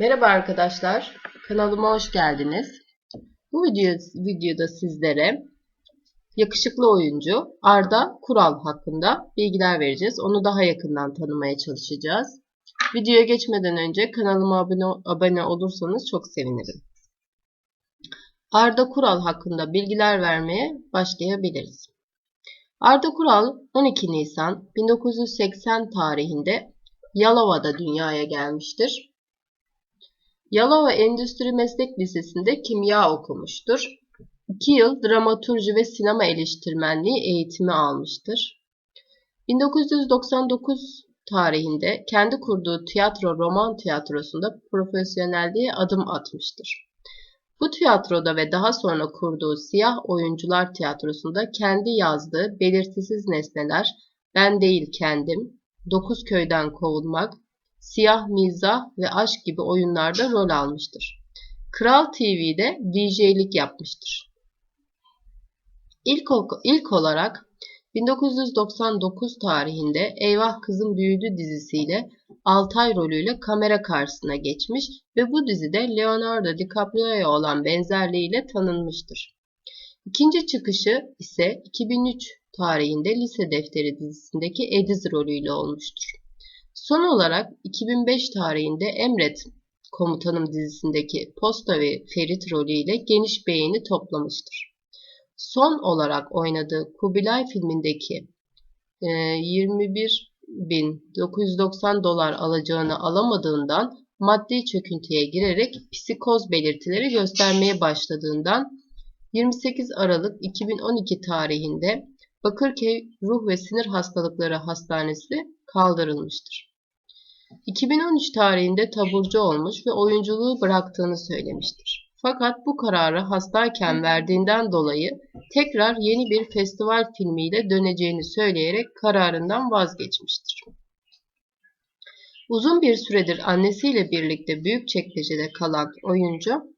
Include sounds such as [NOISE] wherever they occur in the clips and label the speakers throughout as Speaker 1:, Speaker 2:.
Speaker 1: Merhaba arkadaşlar, kanalıma hoş geldiniz. Bu video, videoda sizlere yakışıklı oyuncu Arda Kural hakkında bilgiler vereceğiz. Onu daha yakından tanımaya çalışacağız. Videoya geçmeden önce kanalıma abone, abone olursanız çok sevinirim. Arda Kural hakkında bilgiler vermeye başlayabiliriz. Arda Kural 12 Nisan 1980 tarihinde Yalova'da dünyaya gelmiştir. Yalova Endüstri Meslek Lisesi'nde kimya okumuştur. 2 yıl dramaturji ve sinema eleştirmenliği eğitimi almıştır. 1999 tarihinde kendi kurduğu tiyatro roman tiyatrosunda profesyonelliğe adım atmıştır. Bu tiyatroda ve daha sonra kurduğu Siyah Oyuncular Tiyatrosu'nda kendi yazdığı Belirtisiz Nesneler, Ben Değil Kendim, Dokuz Köyden Kovulmak, Siyah Mizah ve Aşk gibi oyunlarda rol almıştır. Kral TV'de DJ'lik yapmıştır. İlk, ilk olarak 1999 tarihinde Eyvah Kızım Büyüdü dizisiyle Altay rolüyle kamera karşısına geçmiş ve bu dizide Leonardo DiCaprio'ya olan benzerliğiyle tanınmıştır. İkinci çıkışı ise 2003 tarihinde Lise Defteri dizisindeki Ediz rolüyle olmuştur. Son olarak 2005 tarihinde Emret Komutanım dizisindeki Posta ve Ferit rolüyle geniş beğeni toplamıştır. Son olarak oynadığı Kubilay filmindeki 21.990 dolar alacağını alamadığından maddi çöküntüye girerek psikoz belirtileri göstermeye başladığından 28 Aralık 2012 tarihinde Bakırköy Ruh ve Sinir Hastalıkları Hastanesi kaldırılmıştır. 2013 tarihinde taburcu olmuş ve oyunculuğu bıraktığını söylemiştir. Fakat bu kararı hastayken verdiğinden dolayı tekrar yeni bir festival filmiyle döneceğini söyleyerek kararından vazgeçmiştir. Uzun bir süredir annesiyle birlikte büyük çekmecede kalan oyuncu,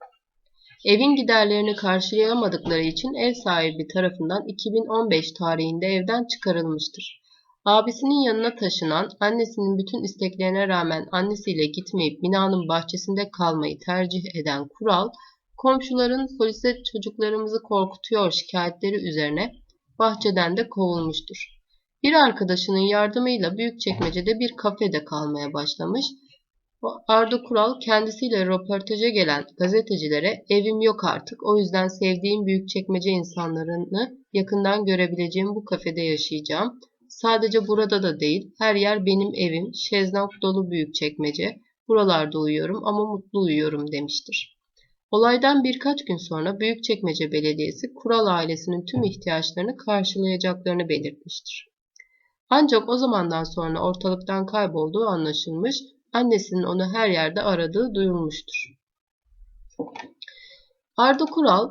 Speaker 1: evin giderlerini karşılayamadıkları için ev sahibi tarafından 2015 tarihinde evden çıkarılmıştır. Abisinin yanına taşınan, annesinin bütün isteklerine rağmen annesiyle gitmeyip binanın bahçesinde kalmayı tercih eden Kural, komşuların polise çocuklarımızı korkutuyor şikayetleri üzerine bahçeden de kovulmuştur. Bir arkadaşının yardımıyla Büyükçekmece'de bir kafede kalmaya başlamış. Arda Kural kendisiyle röportaja gelen gazetecilere evim yok artık o yüzden sevdiğim Büyükçekmece insanlarını yakından görebileceğim bu kafede yaşayacağım. Sadece burada da değil, her yer benim evim, şezlong dolu büyük çekmece, buralarda uyuyorum ama mutlu uyuyorum demiştir. Olaydan birkaç gün sonra Büyükçekmece Belediyesi Kural ailesinin tüm ihtiyaçlarını karşılayacaklarını belirtmiştir. Ancak o zamandan sonra ortalıktan kaybolduğu anlaşılmış, annesinin onu her yerde aradığı duyulmuştur. Arda Kural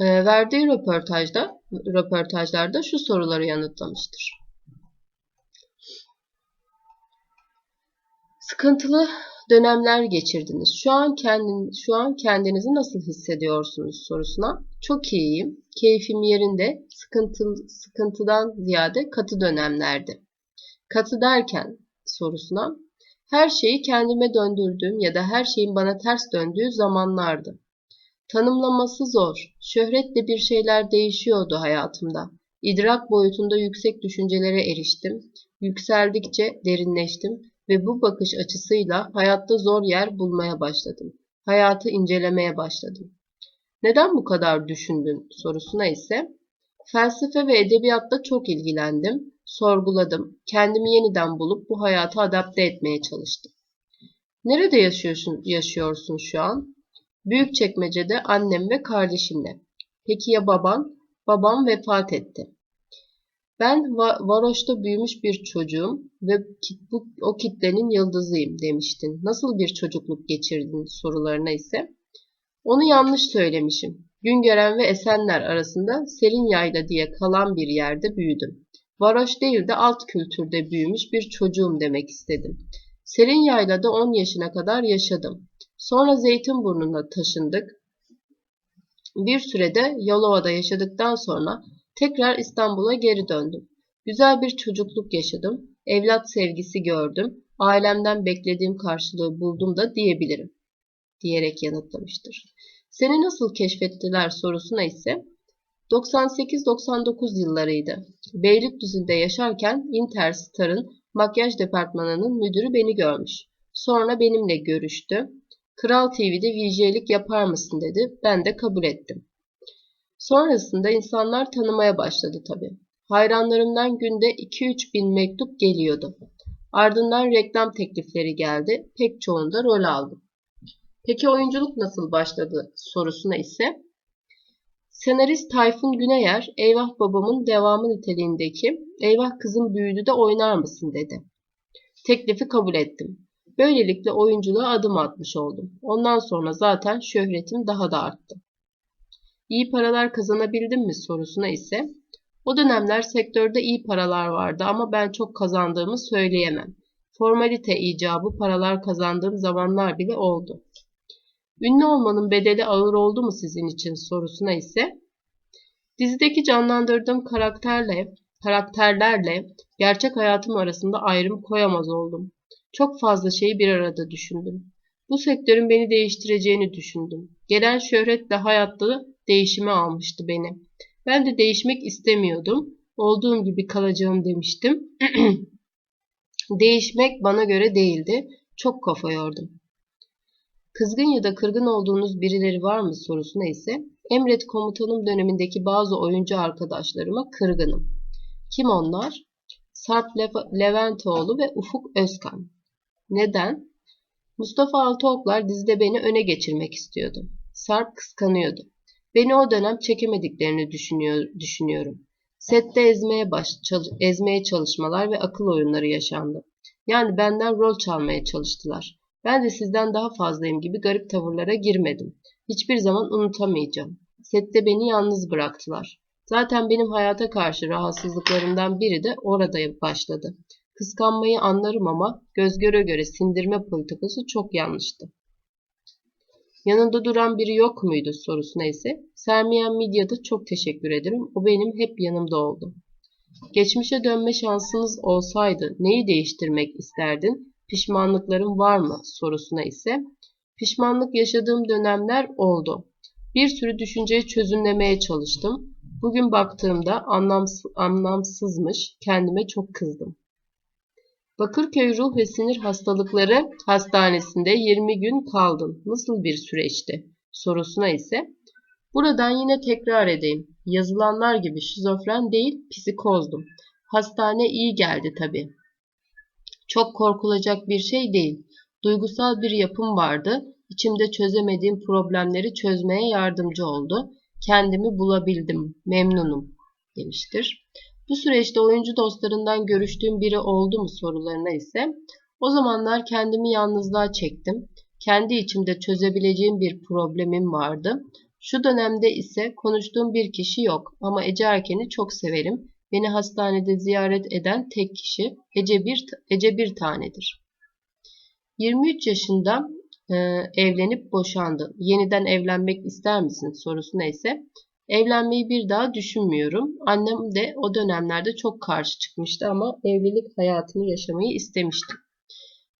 Speaker 1: verdiği röportajda, röportajlarda şu soruları yanıtlamıştır. Sıkıntılı dönemler geçirdiniz. Şu an kendin, şu an kendinizi nasıl hissediyorsunuz sorusuna çok iyiyim. Keyfim yerinde. Sıkıntı, sıkıntıdan ziyade katı dönemlerde. Katı derken sorusuna her şeyi kendime döndürdüğüm ya da her şeyin bana ters döndüğü zamanlardı. Tanımlaması zor. Şöhretle bir şeyler değişiyordu hayatımda. İdrak boyutunda yüksek düşüncelere eriştim. Yükseldikçe derinleştim ve bu bakış açısıyla hayatta zor yer bulmaya başladım. Hayatı incelemeye başladım. Neden bu kadar düşündün sorusuna ise felsefe ve edebiyatta çok ilgilendim, sorguladım, kendimi yeniden bulup bu hayata adapte etmeye çalıştım. Nerede yaşıyorsun, yaşıyorsun şu an? Büyük çekmecede annem ve kardeşimle. Peki ya baban? Babam vefat etti. Ben varoşta büyümüş bir çocuğum ve bu, o kitlenin yıldızıyım demiştin. Nasıl bir çocukluk geçirdin sorularına ise onu yanlış söylemişim. Güngören ve Esenler arasında Selin Yayla diye kalan bir yerde büyüdüm. Varoş değil de alt kültürde büyümüş bir çocuğum demek istedim. Selin Yayla'da 10 yaşına kadar yaşadım. Sonra Zeytinburnu'na taşındık. Bir sürede Yalova'da yaşadıktan sonra Tekrar İstanbul'a geri döndüm. Güzel bir çocukluk yaşadım. Evlat sevgisi gördüm. Ailemden beklediğim karşılığı buldum da diyebilirim. diyerek yanıtlamıştır. Seni nasıl keşfettiler sorusuna ise 98-99 yıllarıydı. Beylikdüzü'nde yaşarken Interstar'ın makyaj departmanının müdürü beni görmüş. Sonra benimle görüştü. Kral TV'de VJ'lik yapar mısın dedi. Ben de kabul ettim. Sonrasında insanlar tanımaya başladı tabii. Hayranlarımdan günde 2-3 bin mektup geliyordu. Ardından reklam teklifleri geldi. Pek çoğunda rol aldım. Peki oyunculuk nasıl başladı sorusuna ise senarist Tayfun Güneyer Eyvah Babamın devamı niteliğindeki Eyvah Kızım Büyüdü de oynar mısın dedi. Teklifi kabul ettim. Böylelikle oyunculuğa adım atmış oldum. Ondan sonra zaten şöhretim daha da arttı. İyi paralar kazanabildim mi sorusuna ise o dönemler sektörde iyi paralar vardı ama ben çok kazandığımı söyleyemem. Formalite icabı paralar kazandığım zamanlar bile oldu. Ünlü olmanın bedeli ağır oldu mu sizin için sorusuna ise dizideki canlandırdığım karakterle karakterlerle gerçek hayatım arasında ayrım koyamaz oldum. Çok fazla şeyi bir arada düşündüm. Bu sektörün beni değiştireceğini düşündüm. Gelen şöhret de hayatta değişime almıştı beni. Ben de değişmek istemiyordum. Olduğum gibi kalacağım demiştim. [CLEARS THROAT] Değişmek bana göre değildi. Çok kafa yordum. Kızgın ya da kırgın olduğunuz birileri var mı sorusuna ise Emret komutanım dönemindeki bazı oyuncu arkadaşlarıma kırgınım. Kim onlar? Sarp Leventoğlu ve Ufuk Özkan. Neden? Mustafa Altıoklar dizide beni öne geçirmek istiyordu. Sarp kıskanıyordu. Beni o dönem çekemediklerini düşünüyor, düşünüyorum. Sette ezmeye, baş, çal, ezmeye çalışmalar ve akıl oyunları yaşandı. Yani benden rol çalmaya çalıştılar. Ben de sizden daha fazlayım gibi garip tavırlara girmedim. Hiçbir zaman unutamayacağım. Sette beni yalnız bıraktılar. Zaten benim hayata karşı rahatsızlıklarımdan biri de orada başladı. Kıskanmayı anlarım ama göz göre göre sindirme politikası çok yanlıştı. Yanında duran biri yok muydu sorusuna ise Sermiyen Midya'da çok teşekkür ederim. O benim hep yanımda oldu. Geçmişe dönme şansınız olsaydı neyi değiştirmek isterdin? Pişmanlıkların var mı sorusuna ise pişmanlık yaşadığım dönemler oldu. Bir sürü düşünceyi çözümlemeye çalıştım. Bugün baktığımda anlamsız, anlamsızmış, kendime çok kızdım. Bakırköy Ruh ve Sinir Hastalıkları Hastanesi'nde 20 gün kaldım. Nasıl bir süreçti? Sorusuna ise Buradan yine tekrar edeyim. Yazılanlar gibi şizofren değil, psikozdum. Hastane iyi geldi tabii. Çok korkulacak bir şey değil. Duygusal bir yapım vardı. İçimde çözemediğim problemleri çözmeye yardımcı oldu. Kendimi bulabildim. Memnunum demiştir. Bu süreçte oyuncu dostlarından görüştüğüm biri oldu mu sorularına ise o zamanlar kendimi yalnızlığa çektim. Kendi içimde çözebileceğim bir problemim vardı. Şu dönemde ise konuştuğum bir kişi yok ama Ece Erken'i çok severim. Beni hastanede ziyaret eden tek kişi Ece bir, Ece bir tanedir. 23 yaşında e, evlenip boşandı. Yeniden evlenmek ister misin sorusuna ise evlenmeyi bir daha düşünmüyorum. Annem de o dönemlerde çok karşı çıkmıştı ama evlilik hayatını yaşamayı istemişti.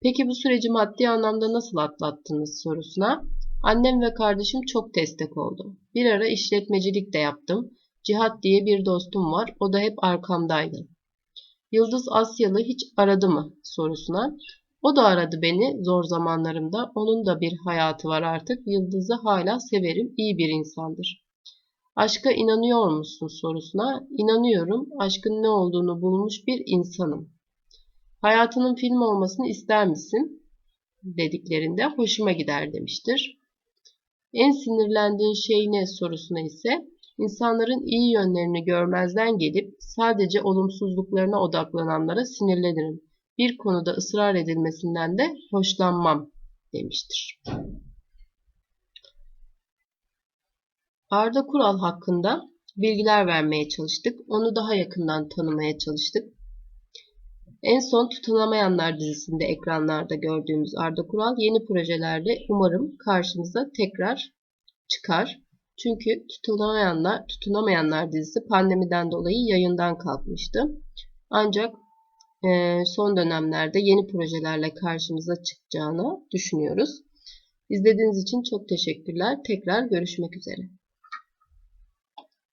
Speaker 1: Peki bu süreci maddi anlamda nasıl atlattınız sorusuna Annem ve kardeşim çok destek oldu. Bir ara işletmecilik de yaptım. Cihat diye bir dostum var. O da hep arkamdaydı. Yıldız Asyalı hiç aradı mı sorusuna. O da aradı beni zor zamanlarımda. Onun da bir hayatı var artık. Yıldız'ı hala severim. İyi bir insandır. Aşka inanıyor musun sorusuna. İnanıyorum. Aşkın ne olduğunu bulmuş bir insanım. Hayatının film olmasını ister misin? dediklerinde hoşuma gider demiştir. En sinirlendiğin şey ne sorusuna ise insanların iyi yönlerini görmezden gelip sadece olumsuzluklarına odaklananlara sinirlenirim. Bir konuda ısrar edilmesinden de hoşlanmam demiştir. Arda Kural hakkında bilgiler vermeye çalıştık. Onu daha yakından tanımaya çalıştık. En son Tutunamayanlar dizisinde ekranlarda gördüğümüz Arda Kural yeni projelerde umarım karşımıza tekrar çıkar. Çünkü Tutunamayanlar, Tutunamayanlar dizisi pandemiden dolayı yayından kalkmıştı. Ancak e, son dönemlerde yeni projelerle karşımıza çıkacağını düşünüyoruz. İzlediğiniz için çok teşekkürler. Tekrar görüşmek üzere.